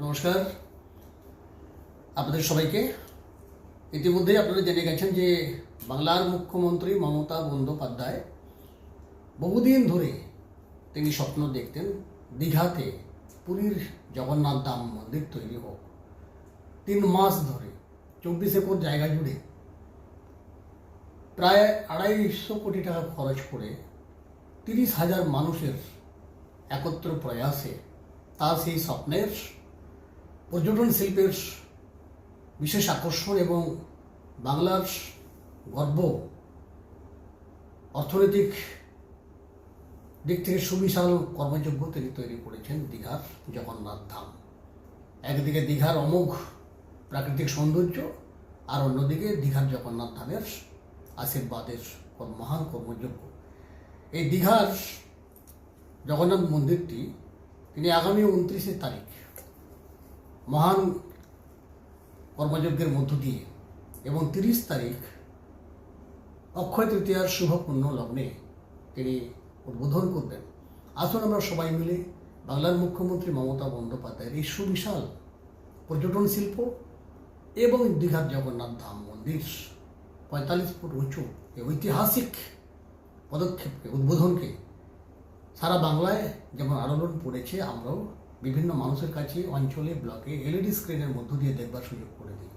নমস্কার। আপনাদের সবাইকে। ইতিমধ্যেই আপনারা জেনে গেছেন যে বাংলার মুখ্যমন্ত্রী মমতা বন্দ্যোপাধ্যায় বহুদিন ধরে তিনি স্বপ্ন দেখতেন দীঘাতে পুরীর জগন্নাথ ধাম মন্দির তৈরি হোক। তিন মাস ধরে চব্বিশ একর জায়গা জুড়ে প্রায় আড়াইশো কোটি টাকা খরচ করে তিরিশ হাজার মানুষের একত্র প্রয়াসে তার সেই স্বপ্নের পর্যটন শিল্পের বিশেষ আকর্ষণ এবং বাংলার গর্ব অর্থনৈতিক দিক থেকে সুবিশাল কর্মযোগ্য তিনি তৈরি করেছেন দীঘার জগন্নাথ ধাম। একদিকে দীঘার অমোঘ প্রাকৃতিক সৌন্দর্য আর অন্যদিকে দীঘার জগন্নাথ ধামের আশীর্বাদের মহান কর্মযোগ্য। এই দীঘার জগন্নাথ মন্দিরটি তিনি আগামী উনত্রিশে তারিখ মহান কর্মযজ্ঞের মধ্য দিয়ে এবং তিরিশ তারিখ অক্ষয় তৃতীয়ার শুভ পুণ্য লগ্নে তিনি উদ্বোধন করবেন। আসুন আমরা সবাই মিলে বাংলার মুখ্যমন্ত্রী মমতা বন্দ্যোপাধ্যায়ের এই সুবিশাল পর্যটন শিল্প এবং দীঘার জগন্নাথ ধাম মন্দির পঁয়তাল্লিশ ফুট উঁচু এই ঐতিহাসিক পদক্ষেপকে, উদ্বোধনকে সারা বাংলায় যেমন আলোড়ন পড়েছে আমরাও বিভিন্ন মানুষের কাছে অঞ্চলে ব্লকে এলইডি স্ক্রিনের মধ্য দিয়ে দেখবার সুযোগ করে দিই।